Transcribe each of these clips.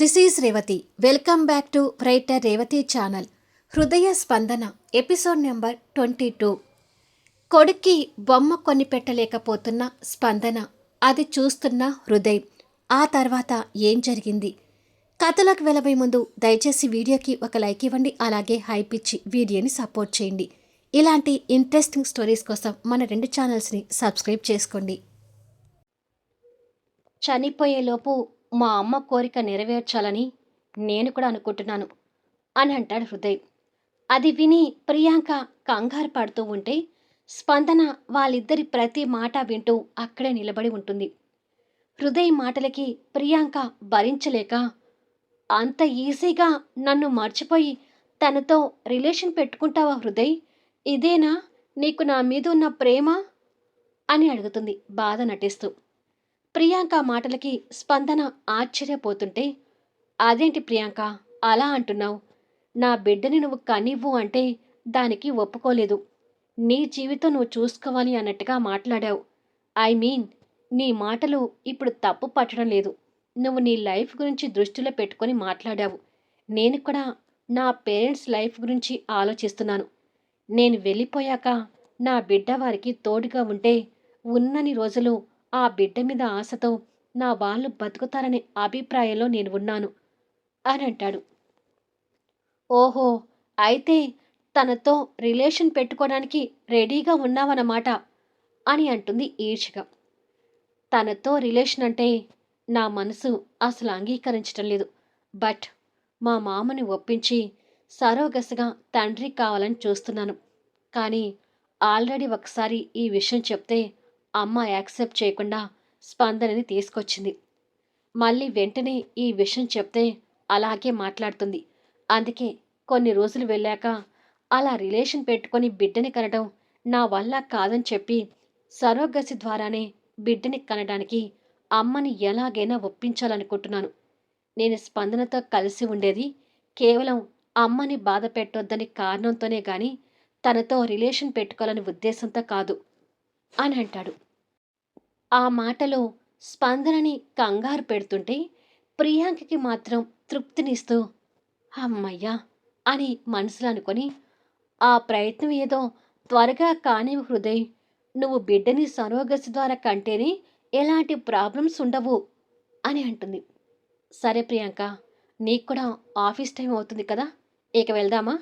This is Revathi. Welcome back to writer Revathi channel. హృదయ స్పందన episode number twenty two. కొడుక్కి బొమ్మ కొని పెట్టలేకపోతున్న స్పందన అది చూస్తున్న హృదయ్. ఆ తర్వాత ఏం జరిగింది? కథలకు వెళ్ళబోయే ముందు దయచేసి వీడియోకి ఒక లైక్ ఇవ్వండి అలాగే హైప్ ఇచ్చి వీడియోని సపోర్ట్ చేయండి. ఇలాంటి ఇంట్రెస్టింగ్ స్టోరీస్ కోసం మన రెండు ఛానల్స్ని సబ్స్క్రైబ్ చేసుకోండి. చనిపోయేలోపు మా అమ్మ కోరిక నెరవేర్చాలని నేను కూడా అనుకుంటున్నాను అని అంటాడు హృదయ్. అది విని ప్రియాంక కంగారు పడుతూ ఉంటే స్పందన వాళ్ళిద్దరి ప్రతి మాట వింటూ అక్కడే నిలబడి ఉంటుంది. హృదయ్ మాటలకి ప్రియాంక భరించలేక అంత ఈజీగా నన్ను మర్చిపోయి తనతో రిలేషన్ పెట్టుకుంటావా హృదయ్? ఇదేనా? నీకు నా మీద ఉన్న ప్రేమ? అని అడుగుతుంది బాధ నటిస్తూ. ప్రియాంక మాటలకి స్పందన ఆశ్చర్యపోతుంటే అదేంటి ప్రియాంక? అలా అంటున్నావు. నా బిడ్డని నువ్వు కనివ్వు అంటే దానికి ఒప్పుకోలేదు. నీ జీవితం నువ్వు చూసుకోవాలి అన్నట్టుగా మాట్లాడావు. ఐ మీన్ నీ మాటలు ఇప్పుడు తప్పు పట్టడం లేదు. నువ్వు నీ లైఫ్ గురించి దృష్టిలో పెట్టుకొని మాట్లాడావు. నేను కూడా నా పేరెంట్స్ లైఫ్ గురించి ఆలోచిస్తున్నాను. నేను వెళ్ళిపోయాక నా బిడ్డ వారికి తోడుగా ఉంటే ఉన్నని రోజులు ఆ బిడ్డ మీద ఆశతో నా వాళ్ళు బతుకుతారనే అభిప్రాయంలో నేను ఉన్నాను అని అంటాడు ఓహో అయితే తనతో రిలేషన్ పెట్టుకోవడానికి రెడీగా ఉన్నావన్నమాట అని అంటుంది ఈర్షగా తనతో రిలేషన్ అంటే నా మనసు అసలు అంగీకరించటం లేదు. బట్ మా మామని ఒప్పించి సరోగసగా తండ్రి కావాలని చూస్తున్నాను. కానీ ఆల్రెడీ ఒకసారి ఈ విషయం చెప్తే అమ్మ యాక్సెప్ట్ చేయకుండా స్పందనని తీసుకొచ్చింది. మళ్ళీ వెంటనే ఈ విషయం చెప్తే అలాగే మాట్లాడుతుంది. అందుకే కొన్ని రోజులు వెళ్ళాక అలా రిలేషన్ పెట్టుకొని బిడ్డని కనడం నా వల్ల కాదని చెప్పి సరోగసి ద్వారానే బిడ్డని కనడానికి అమ్మని ఎలాగైనా ఒప్పించాలనుకుంటున్నాను. నేను స్పందనతో కలిసి ఉండేది కేవలం అమ్మని బాధ పెట్టొద్దని కారణంతోనే గాని తనతో రిలేషన్ పెట్టుకోవాలని ఉద్దేశంతో కాదు అని అంటాడు. ఆ మాటలో స్పందనని కంగారు పెడుతుంటే ప్రియాంకకి మాత్రం తృప్తినిస్తూ అమ్మయ్యా అని మనసులో అనుకొని ఆ ప్రయత్నం ఏదో త్వరగా కానివి హృదయ్. నువ్వు బిడ్డని సరోగసి ద్వారా కంటేనే ఎలాంటి ప్రాబ్లమ్స్ ఉండవు అని అంటుంది. సరే ప్రియాంక నీకు కూడా ఆఫీస్ టైం అవుతుంది కదా ఇక వెళ్దామా?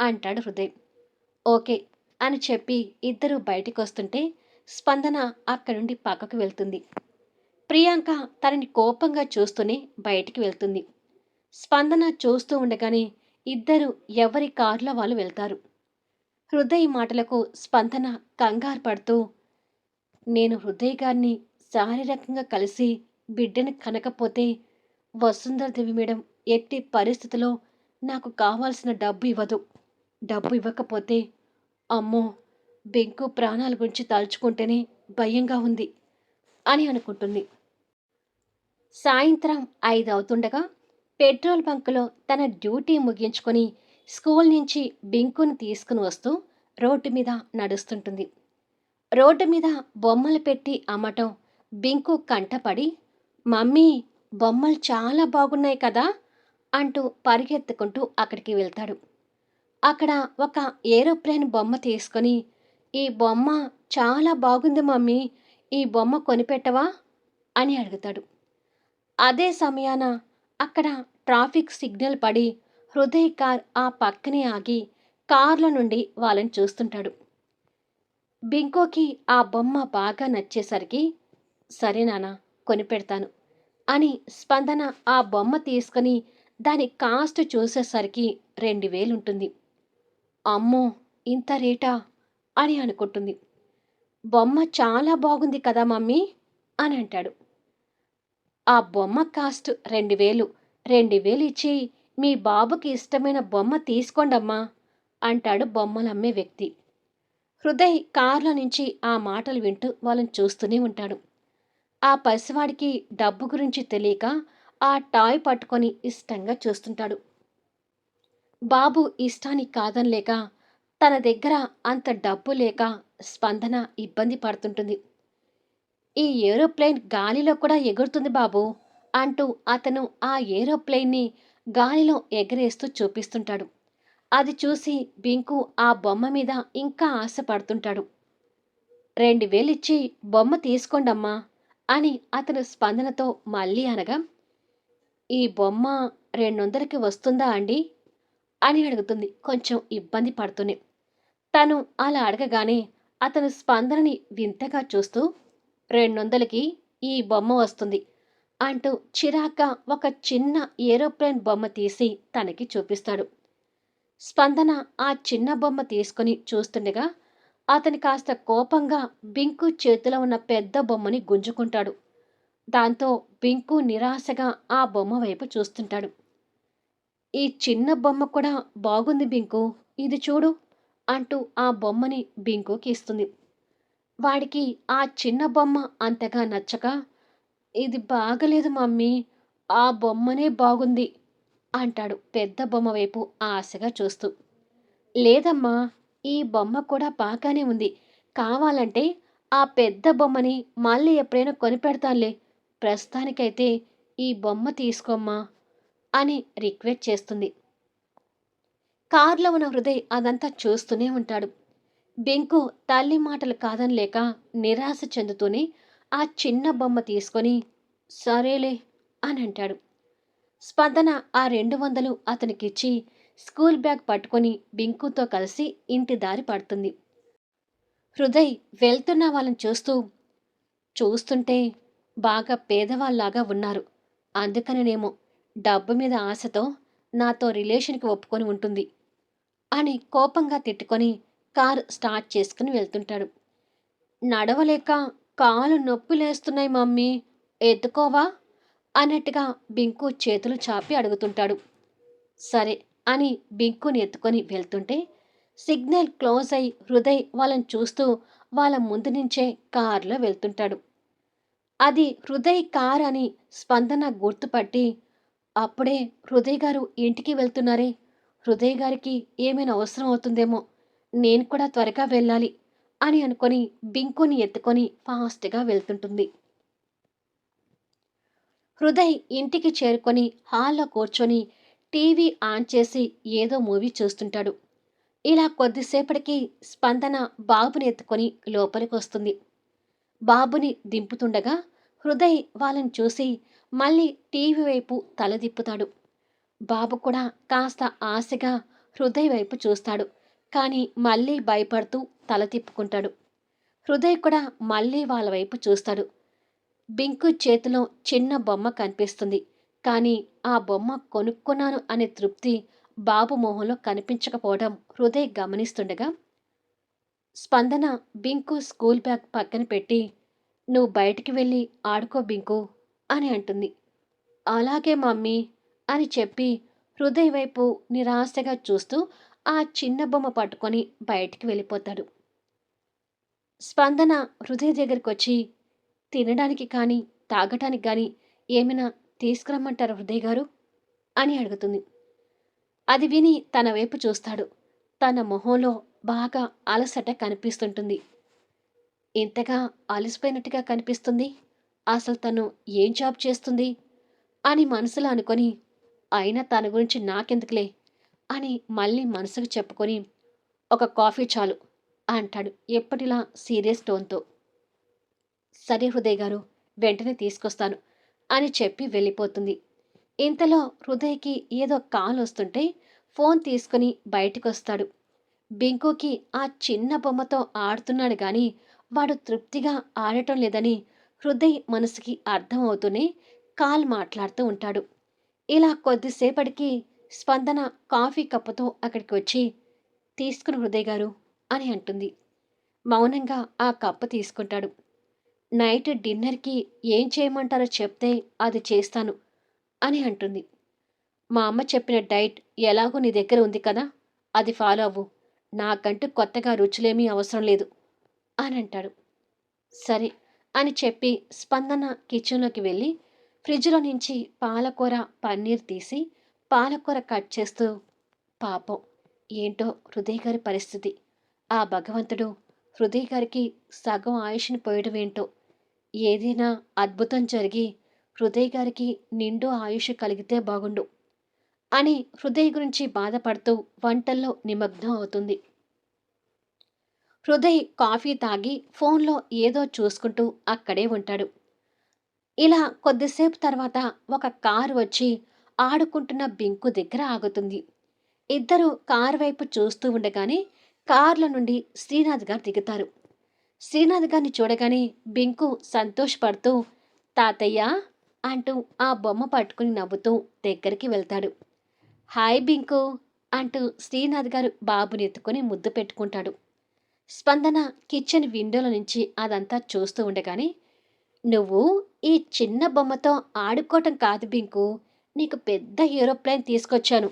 అంటాడు హృదయ్. ఓకే అని చెప్పి ఇద్దరు బయటికి వస్తుంటే స్పందన అక్కడి నుండి పక్కకు వెళ్తుంది. ప్రియాంక తనని కోపంగా చూస్తూనే బయటికి వెళ్తుంది. స్పందన చూస్తూ ఉండగానే ఇద్దరు ఎవరి కారులో వాళ్ళు వెళ్తారు. హృదయ్ మాటలకు స్పందన కంగారు పడుతూ నేను హృదయ్ గారిని శారీరకంగా కలిసి బిడ్డని కనకపోతే వసుంధరదేవి మేడం ఎట్టి పరిస్థితిలో నాకు కావాల్సిన డబ్బు ఇవ్వదు. డబ్బు ఇవ్వకపోతే అమ్మో బెంకు ప్రాణాల గురించి తలుచుకుంటేనే భయంగా ఉంది అని అనుకుంటుంది. సాయంత్రం ఐదు అవుతుండగా పెట్రోల్ బంకులో తన డ్యూటీ ముగించుకొని స్కూల్ నుంచి బింకుని తీసుకుని వస్తూ రోడ్డు మీద నడుస్తుంటుంది. రోడ్డు మీద బొమ్మలు పెట్టి అమ్మటం బింకు కంటపడి మమ్మీ బొమ్మలు చాలా బాగున్నాయి కదా అంటూ పరిగెత్తుకుంటూ అక్కడికి వెళ్తాడు. అక్కడ ఒక ఏరోప్లేన్ బొమ్మ తీసుకొని ఈ బొమ్మ చాలా బాగుంది మమ్మీ. ఈ బొమ్మ కొనిపెట్టవా? అని అడుగుతాడు. అదే సమయాన అక్కడ ట్రాఫిక్ సిగ్నల్ పడి హృదయ్ కార్ ఆ పక్కనే ఆగి కార్ల నుండి వాళ్ళని చూస్తుంటాడు. బింకోకి ఆ బొమ్మ బాగా నచ్చేసరికి సరే నాన్న కొనిపెడతాను అని స్పందన ఆ బొమ్మ తీసుకొని దాని కాస్ట్ చూసేసరికి రెండు వేలుంటుంది. అమ్మో ఇంత రేటా? అని అనుకుంటుంది. బొమ్మ చాలా బాగుంది కదా మమ్మీ అని అంటాడు. ఆ బొమ్మ కాస్ట్ రెండు వేలు. రెండు వేలు ఇచ్చి మీ బాబుకి ఇష్టమైన బొమ్మ తీసుకోండమ్మా అంటాడు బొమ్మలమ్మే వ్యక్తి. హృదయ్ కారులో నుంచి ఆ మాటలు వింటూ వాళ్ళని చూస్తూనే ఉంటాడు. ఆ పసివాడికి డబ్బు గురించి తెలియక ఆ టాయ్ పట్టుకొని ఇష్టంగా చూస్తుంటాడు. బాబు ఇష్టానికి కాదనలేక తన దగ్గర అంత డబ్బు లేక స్పందన ఇబ్బంది పడుతుంటుంది. ఈ ఏరోప్లేన్ గాలిలో కూడా ఎగురుతుంది బాబు అంటూ అతను ఆ ఏరోప్లేన్ని గాలిలో ఎగరేస్తూ చూపిస్తుంటాడు. అది చూసి బింకు ఆ బొమ్మ మీద ఇంకా ఆశపడుతుంటాడు. రెండు వేలిచ్చి బొమ్మ తీసుకోండమ్మా అని అతను స్పందనతో మళ్ళీ అనగా ఈ బొమ్మ రెండొందలకి వస్తుందా అండి? అని అడుగుతుంది కొంచెం ఇబ్బంది పడుతూనే. తను అలా అడగగానే అతను స్పందనని వింతగా చూస్తూ రెండొందలకి ఈ బొమ్మ వస్తుంది అంటూ చిరాగ్గా ఒక చిన్న ఏరోప్లేన్ బొమ్మ తీసి తనకి చూపిస్తాడు. స్పందన ఆ చిన్న బొమ్మ తీసుకుని చూస్తుండగా అతని కాస్త కోపంగా బింకు చేతిలో ఉన్న పెద్ద బొమ్మని గుంజుకుంటాడు. దాంతో బింకు నిరాశగా ఆ బొమ్మ వైపు చూస్తుంటాడు. ఈ చిన్న బొమ్మ కూడా బాగుంది బింకు ఇది చూడు. అంటూ ఆ బొమ్మని బింకుకి ఇస్తుంది. వాడికి ఆ చిన్న బొమ్మ అంతగా నచ్చక ఇది బాగలేదు మమ్మీ ఆ బొమ్మనే బాగుంది అంటాడు పెద్ద బొమ్మ వైపు ఆశగా చూస్తూ. లేదమ్మా ఈ బొమ్మ కూడా బాగానే ఉంది. కావాలంటే ఆ పెద్ద బొమ్మని మళ్ళీ ఎప్పుడైనా కొనిపెడతానులే. ప్రస్తుతానికైతే ఈ బొమ్మ తీసుకోమ్మా అని రిక్వెస్ట్ చేస్తుంది. కారులో ఉన్న హృదయ్ అదంతా చూస్తూనే ఉంటాడు. బెంకు తల్లి మాటలు కాదనిలేక నిరాశ చెందుతూనే ఆ చిన్న బొమ్మ తీసుకొని సరేలే అని అంటాడు. స్పందన ఆ రెండు వందలు అతనికిచ్చి స్కూల్ బ్యాగ్ పట్టుకొని బింకుతో కలిసి ఇంటి దారి పడుతుంది. హృదయ్ వెళ్తున్న వాళ్ళని చూస్తూ చూస్తుంటే బాగా పేదవాళ్ళలాగా ఉన్నారు. అందుకనేనేమో డబ్బు మీద ఆశతో నాతో రిలేషన్కి ఒప్పుకొని ఉంటుంది. అని కోపంగా తిట్టుకొని కారు స్టార్ట్ చేసుకుని వెళ్తుంటాడు. నడవలేక కాలు నొప్పిలేస్తున్నాయి మమ్మీ ఎత్తుకోవా? అన్నట్టుగా బింకు చేతులు చాపి అడుగుతుంటాడు. సరే అని బింకుని ఎత్తుకొని వెళ్తుంటే సిగ్నల్ క్లోజ్ అయి హృదయ్ వాళ్ళని చూస్తూ వాళ్ళ ముందు నుంచే కారులో వెళ్తుంటాడు. అది హృదయ్ కార్ అని స్పందన గుర్తుపట్టి అప్పుడే హృదయ్ గారు ఇంటికి వెళ్తున్నారే హృదయ్ గారికి ఏమైనా అవసరం అవుతుందేమో నేను కూడా త్వరగా వెళ్ళాలి అని అనుకొని బింకుని ఎత్తుకొని ఫాస్ట్గా వెళ్తుంటుంది. హృదయ్ ఇంటికి చేరుకొని హాల్లో కూర్చొని టీవీ ఆన్ చేసి ఏదో మూవీ చూస్తుంటాడు. ఇలా కొద్దిసేపటికి స్పందన బాబుని ఎత్తుకొని లోపలికి వస్తుంది. బాబుని దింపుతుండగా హృదయ్ వాళ్ళని చూసి మళ్ళీ టీవీ వైపు తలదిప్పుతాడు బాబు కూడా కాస్త ఆశగా హృదయ్ వైపు చూస్తాడు. కానీ మళ్ళీ భయపడుతూ తల తిప్పుకుంటాడు. హృదయ్ కూడా మళ్ళీ వాళ్ళ వైపు చూస్తాడు. బింకు చేతిలో చిన్న బొమ్మ కనిపిస్తుంది. కానీ ఆ బొమ్మ కొనుక్కున్నాను అనే తృప్తి బాబు మొహంలో కనిపించకపోవడం హృదయ్ గమనిస్తుండగా స్పందన బింకు స్కూల్ బ్యాగ్ పక్కన పెట్టి నువ్వు బయటికి వెళ్ళి ఆడుకో బింకు అని అంటుంది. అలాగే మమ్మీ అని చెప్పి హృదయ వైపు నిరాశగా చూస్తూ ఆ చిన్న బొమ్మ పట్టుకొని బయటికి వెళ్ళిపోతాడు. స్పందన హృదయ దగ్గరికి వచ్చి తినడానికి కానీ తాగటానికి కానీ ఏమైనా తీసుకురమ్మంటారా హృదయ్ గారు? అని అడుగుతుంది. అది విని తన వైపు చూస్తాడు. తన మొహంలో బాగా అలసట కనిపిస్తుంటుంది. ఇంతగా అలసిపోయినట్టుగా కనిపిస్తుంది? అసలు తను ఏం జాబ్ చేస్తుంది? అని మనసులో అనుకొని అయినా తన గురించి నాకెందుకులే? అని మళ్ళీ మనసుకు చెప్పుకొని ఒక కాఫీ చాలు అంటాడు ఎప్పటిలా సీరియస్ టోన్తో. సరే హృదయ్ గారు వెంటనే తీసుకొస్తాను అని చెప్పి వెళ్ళిపోతుంది. ఇంతలో హృదయ్కి ఏదో కాల్ వస్తుంటే ఫోన్ తీసుకుని బయటికి వస్తాడు బింకుకి ఆ చిన్న బొమ్మతో ఆడుతున్నాడు కానీ వాడు తృప్తిగా ఆడటం లేదని హృదయ్ మనసుకి అర్థమవుతూనే కాల్ మాట్లాడుతూ ఉంటాడు. ఇలా కొద్దిసేపటికి స్పందన కాఫీ కప్పుతో అక్కడికి వచ్చి తీసుకుని హృదయ్ గారు అని అంటుంది. మౌనంగా ఆ కప్పు తీసుకుంటాడు. నైట్ డిన్నర్కి ఏం చేయమంటారో చెప్తే అది చేస్తాను అని అంటుంది. మా అమ్మ చెప్పిన డైట్ ఎలాగో నీ దగ్గర ఉంది కదా అది ఫాలో అవ్వు. నాకంటూ కొత్తగా రుచులేమీ అవసరం లేదు అని అంటాడు. సరే అని చెప్పి స్పందన కిచెన్లోకి వెళ్ళి ఫ్రిడ్జ్లో నుంచి పాలకూర పన్నీర్ తీసి పాలకూర కట్ చేస్తూ పాపం ఏంటో హృదయగారి పరిస్థితి. ఆ భగవంతుడు హృదయగారికి సగం ఆయుష్ని పోయడం ఏంటో ఏదైనా అద్భుతం జరిగి హృదయ గారికి నిండు ఆయుష్ కలిగితే బాగుండు అని హృదయ గురించి బాధపడుతూ వంటల్లో నిమగ్నం అవుతుంది. హృదయ్ కాఫీ తాగి ఫోన్లో ఏదో చూసుకుంటూ అక్కడే ఉంటాడు. ఇలా కొద్దిసేపు తర్వాత ఒక కారు వచ్చి ఆడుకుంటున్న బింకు దగ్గర ఆగుతుంది. ఇద్దరు కారు వైపు చూస్తూ ఉండగానే కార్ల నుండి శ్రీనాథ్ గారు దిగుతారు. శ్రీనాథ్ గారిని చూడగానే బింకు సంతోషపడుతూ తాతయ్య అంటూ ఆ బొమ్మ పట్టుకుని నవ్వుతూ దగ్గరికి వెళ్తాడు. హాయ్ బింకు అంటూ శ్రీనాథ్ గారు బాబుని ఎత్తుకొని ముద్దు పెట్టుకుంటాడు. స్పందన కిచెన్ విండోల నుంచి అదంతా చూస్తూ ఉండగానే నువ్వు ఈ చిన్న బొమ్మతో ఆడుకోవటం కాదు బింకు నీకు పెద్ద ఏరోప్లేన్ తీసుకొచ్చాను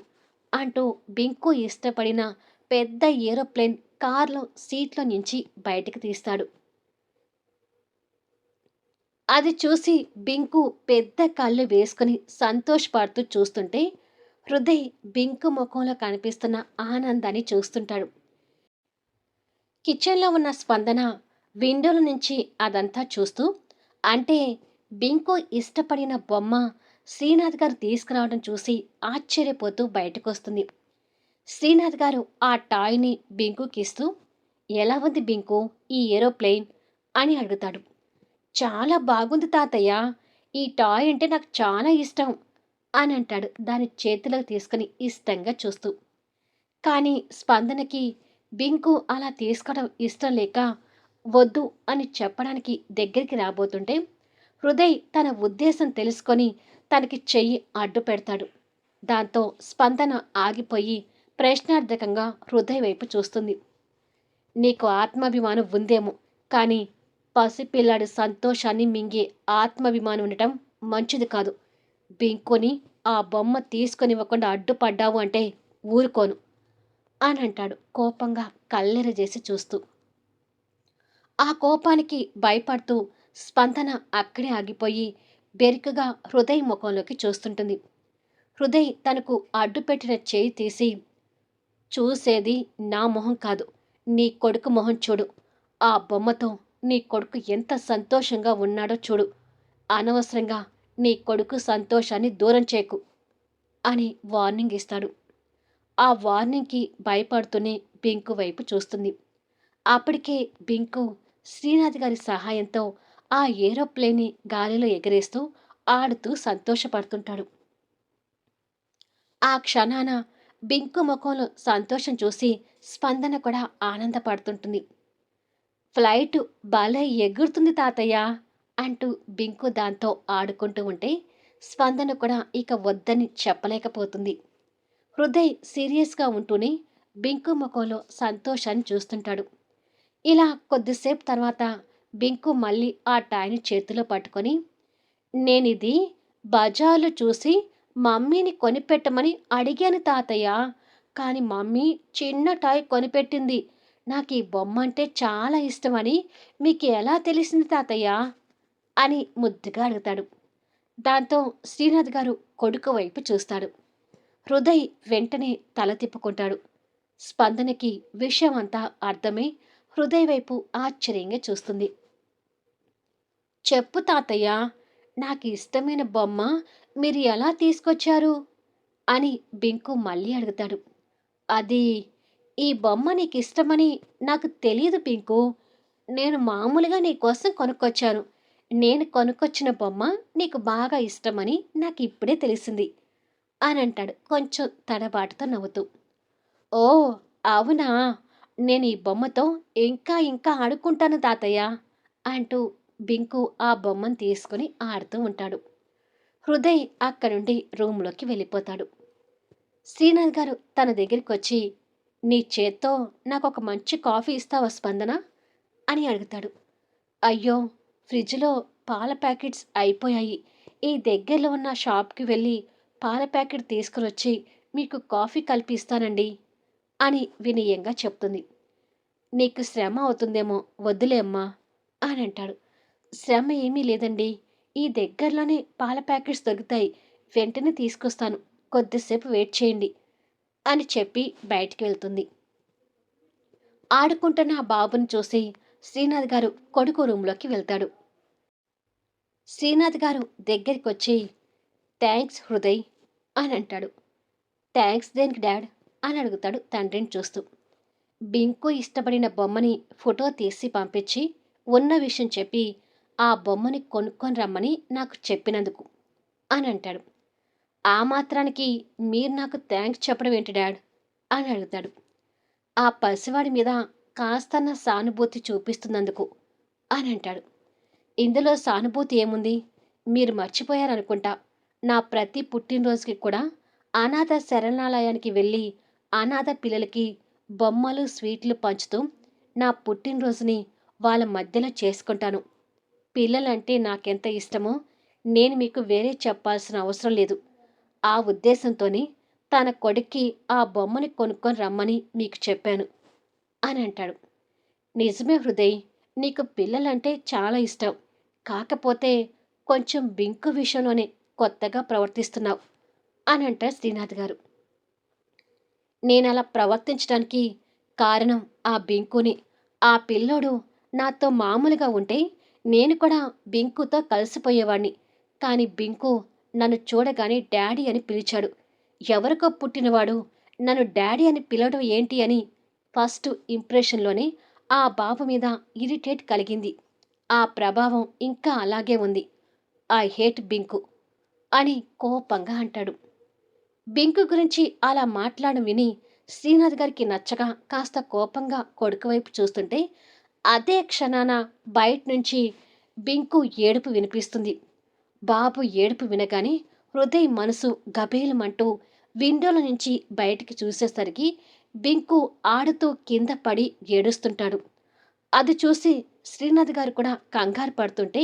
అంటూ బింకు ఇష్టపడిన పెద్ద ఏరోప్లేన్ కార్లో సీట్లో నుంచి బయటకు తీస్తాడు. అది చూసి బింకు పెద్ద కళ్ళు వేసుకుని సంతోషపడుతూ చూస్తుంటే హృదయ్ బింకు ముఖంలో కనిపిస్తున్న ఆనందాన్ని చూస్తుంటాడు. కిచెన్లో ఉన్న స్పందన విండోల నుంచి అదంతా చూస్తూ అంటే బింకు ఇష్టపడిన బొమ్మ శ్రీనాథ్ గారు తీసుకురావడం చూసి ఆశ్చర్యపోతూ బయటకు వస్తుంది శ్రీనాథ్ గారు ఆ టాయ్ని బింకుకి ఇస్తూ ఎలా ఉంది బింకు ఈ ఏరోప్లేన్? అని అడుగుతాడు. చాలా బాగుంది తాతయ్య ఈ టాయ్ అంటే నాకు చాలా ఇష్టం అని అంటాడు దాని చేతిలోకి తీసుకుని ఇష్టంగా చూస్తూ. కానీ స్పందనకి బింకు అలా తీసుకోవడం ఇష్టం లేక వద్దు అని చెప్పడానికి దగ్గరికి రాబోతుంటే హృదయ్ తన ఉద్దేశం తెలుసుకొని తనకి చెయ్యి అడ్డు పెడతాడు. దాంతో స్పందన ఆగిపోయి ప్రశ్నార్థకంగా హృదయ్ వైపు చూస్తుంది. నీకు ఆత్మాభిమానం ఉందేమో కానీ పసిపిల్లాడి సంతోషాన్ని మింగే ఆత్మాభిమానం ఉండటం మంచిది కాదు. బింకొని ఆ బొమ్మ తీసుకొనివ్వకుండా అడ్డుపడ్డావు అంటే ఊరుకోను అని అంటాడు కోపంగా కల్లెర చేసి చూస్తూ. ఆ కోపానికి భయపడుతూ స్పందన అక్కడే ఆగిపోయి బెరికగా హృదయ్ ముఖంలోకి చూస్తుంటుంది. హృదయ్ తనకు అడ్డుపెట్టిన చేయి తీసి చూసేది నా మొహం కాదు నీ కొడుకు మొహం చూడు. ఆ బొమ్మతో నీ కొడుకు ఎంత సంతోషంగా ఉన్నాడో చూడు. అనవసరంగా నీ కొడుకు సంతోషాన్ని దూరం చేకు అని వార్నింగ్ ఇస్తాడు. ఆ వార్నింగ్కి భయపడుతూనే బింకు వైపు చూస్తుంది. అప్పటికే బింకు శ్రీనాథ్ గారి సహాయంతో ఆ ఏరోప్లేన్ని గాలిలో ఎగరేస్తూ ఆడుతూ సంతోషపడుతుంటాడు. ఆ క్షణాన బింకు ముఖంలో సంతోషం చూసి స్పందన కూడా ఆనందపడుతుంటుంది. ఫ్లైట్ భలే ఎగురుతుంది తాతయ్య అంటూ బింకు దాంతో ఆడుకుంటూ ఉంటే స్పందన కూడా ఇక వద్దని చెప్పలేకపోతుంది. హృదయ్ సీరియస్గా ఉంటూనే బింకు ముఖంలో సంతోషాన్ని చూస్తుంటాడు. ఇలా కొద్దిసేపు తర్వాత బింకు మళ్ళీ ఆ టాయిని చేతిలో పట్టుకొని నేనిది బజార్లో చూసి మమ్మీని కొనిపెట్టమని అడిగాను తాతయ్య. కానీ మమ్మీ చిన్న టాయ్ కొనిపెట్టింది. నాకు ఈ బొమ్మ అంటే చాలా ఇష్టమని మీకు ఎలా తెలిసింది తాతయ్య? అని ముద్దుగా అడుగుతాడు. దాంతో శ్రీనాథ్ గారు కొడుకు వైపు చూస్తాడు. హృదయ్ వెంటనే తల తిప్పుకుంటాడు. స్పందనకి విషయం అంతా అర్థమై హృదయ వైపు ఆశ్చర్యంగా చూస్తుంది. చెప్పు తాతయ్య నాకు ఇష్టమైన బొమ్మ మీరు ఎలా తీసుకొచ్చారు? అని బింకు మళ్ళీ అడుగుతాడు. అది ఈ బొమ్మ నీకు ఇష్టమని నాకు తెలియదు పింకు నేను మామూలుగా నీ కోసం కొనుక్కొచ్చాను. నేను కొనుక్కొచ్చిన బొమ్మ నీకు బాగా ఇష్టమని నాకు ఇప్పుడే తెలిసింది అని అంటాడు కొంచెం తడబాటుతో నవ్వుతూ. ఓ అవునా? నేను ఈ బొమ్మతో ఇంకా ఇంకా ఆడుకుంటాను తాతయ్య అంటూ బింకు ఆ బొమ్మను తీసుకుని ఆడుతూ ఉంటాడు. హృదయ్ అక్కడి నుండి రూమ్లోకి వెళ్ళిపోతాడు. శ్రీనాథ్ గారు తన దగ్గరికి వచ్చి నీ చేత్తో నాకు ఒక మంచి కాఫీ ఇస్తావా స్పందన? అని అడుగుతాడు. అయ్యో ఫ్రిడ్జ్లో పాల ప్యాకెట్స్ అయిపోయాయి. ఈ దగ్గరలో ఉన్న షాప్కి వెళ్ళి పాల ప్యాకెట్ తీసుకుని వచ్చి మీకు కాఫీ కల్పిస్తానండి అని వినయంగా చెప్తుంది. నీకు శ్రమ అవుతుందేమో వద్దులే అమ్మా అని అంటాడు. శ్రమ ఏమీ లేదండి. ఈ దగ్గరలోనే పాల ప్యాకెట్స్ దొరుకుతాయి. వెంటనే తీసుకొస్తాను. కొద్దిసేపు వెయిట్ చేయండి అని చెప్పి బయటికి వెళ్తుంది. ఆడుకుంటున్న ఆ బాబుని చూసి శ్రీనాథ్ గారు కొడుకు రూంలోకి వెళ్తాడు. శ్రీనాథ్ గారు దగ్గరికి వచ్చి థ్యాంక్స్ హృదయ్ అని అంటాడు. థ్యాంక్స్ దేనికి డాడ్ అని అడుగుతాడు తండ్రిని చూస్తూ. బింకు ఇష్టపడిన బొమ్మని ఫోటో తీసి పంపించి ఉన్న విషయం చెప్పి ఆ బొమ్మని కొనుక్కొని రమ్మని నాకు చెప్పినందుకు అని అంటాడు. ఆ మాత్రానికి మీరు నాకు థ్యాంక్స్ చెప్పడం ఏంటి డాడ్? అని అడుగుతాడు. ఆ పసివాడి మీద కాస్తన్న సానుభూతి చూపిస్తున్నందుకు అని అంటాడు. ఇందులో సానుభూతి ఏముంది? మీరు మర్చిపోయారనుకుంటా నా ప్రతి పుట్టినరోజుకి కూడా అనాథ శరణాలయానికి వెళ్ళి అనాథ పిల్లలకి బొమ్మలు స్వీట్లు పంచుతూ నా పుట్టినరోజుని వాళ్ళ మధ్యలో చేసుకుంటాను. పిల్లలంటే నాకెంత ఇష్టమో నేను మీకు వేరే చెప్పాల్సిన అవసరం లేదు. ఆ ఉద్దేశంతోనే తన కొడుక్కి ఆ బొమ్మని కొనుక్కొని రమ్మని మీకు చెప్పాను అని అంటాడు. నిజమే హృదయ్ నీకు పిల్లలంటే చాలా ఇష్టం. కాకపోతే కొంచెం బింకు విషయంలోనే కొత్తగా ప్రవర్తిస్తున్నావు అని అంటారు శ్రీనాథ్ గారు. నేను అలా ప్రవర్తించడానికి కారణం ఆ బింకుని. ఆ పిల్లోడు నాతో మామూలుగా ఉంటే నేను కూడా బింకుతో కలిసిపోయేవాణ్ణి. కానీ బింకు నన్ను చూడగానే డాడీ అని పిలిచాడు. ఎవరికో పుట్టినవాడు నన్ను డాడీ అని పిలవడం ఏంటి అని ఫస్ట్ ఇంప్రెషన్లోనే ఆ బాబు మీద ఇరిటేట్ కలిగింది. ఆ ప్రభావం ఇంకా అలాగే ఉంది. ఐ హేట్ బింకు అని కోపంగా అంటాడు. బింకు గురించి అలా మాట్లాడడం విని శ్రీనాథ్ గారికి నచ్చగా కాస్త కోపంగా కొడుకు వైపు చూస్తుంటే అదే క్షణాన బయట నుంచి బింకు ఏడుపు వినిపిస్తుంది. బాబు ఏడుపు వినగానే హృదయ్ మనసు గబేలమంటూ విండోల నుంచి బయటికి చూసేసరికి బింకు ఆడుతూ కింద పడి ఏడుస్తుంటాడు. అది చూసి శ్రీనాథ్ గారు కూడా కంగారు పడుతుంటే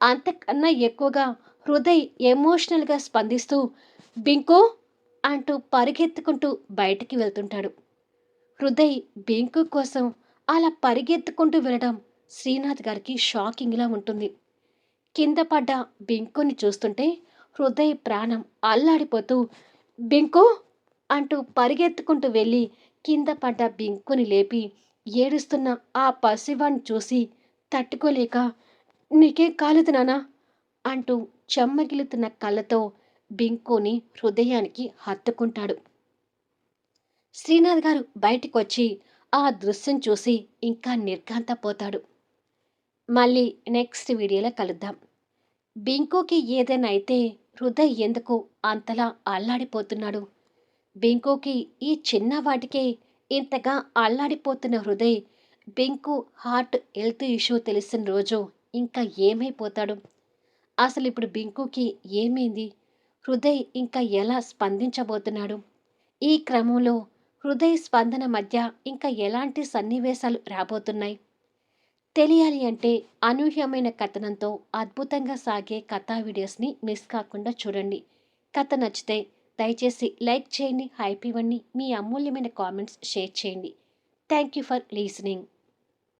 అంతకన్నా ఎక్కువగా హృదయ్ ఎమోషనల్గా స్పందిస్తూ బింకు అంటూ పరిగెత్తుకుంటూ బయటికి వెళ్తుంటాడు. హృదయ్ బింకు కోసం అలా పరిగెత్తుకుంటూ వెళ్ళడం శ్రీనాథ్ గారికి షాకింగ్లా ఉంటుంది. కింద పడ్డ బింకుని చూస్తుంటే హృదయ ప్రాణం అల్లాడిపోతూ బింకు! అంటూ పరిగెత్తుకుంటూ వెళ్ళి కింద పడ్డ బింకుని లేపి ఏడుస్తున్న ఆ పసివాణ్ణి చూసి తట్టుకోలేక నీకేం కాలేదు నానా అంటూ చెమ్మగిలుతున్న కళ్ళతో బింకుని హృదయానికి హత్తుకుంటాడు. శ్రీనాథ్ గారు బయటికి వచ్చి ఆ దృశ్యం చూసి ఇంకా నిర్ఘాంతపోతాడు. మళ్ళీ నెక్స్ట్ వీడియోలో కలుద్దాం. బింకుకి ఏదైనా అయితే హృదయ్ ఎందుకు అంతలా అల్లాడిపోతున్నాడు? బింకుకి ఈ చిన్న వాటికే ఇంతగా అల్లాడిపోతున్న హృదయ్ బింకు హార్ట్ హెల్త్ ఇష్యూ తెలిసిన రోజు ఇంకా ఏమైపోతాడు? అసలు ఇప్పుడు బింకుకి ఏమైంది? హృదయ్ ఇంకా ఎలా స్పందించబోతున్నాడు? ఈ క్రమంలో హృదయ స్పందన మధ్య ఇంకా ఎలాంటి సన్నివేశాలు రాబోతున్నాయి? తెలియాలి అంటే అనూహ్యమైన కథనంతో అద్భుతంగా సాగే కథా వీడియోస్ని మిస్ కాకుండా చూడండి. కథ నచ్చితే దయచేసి లైక్ చేయండి హైప్ ఇవ్వండి మీ అమూల్యమైన కామెంట్స్ షేర్ చేయండి. Thank you for listening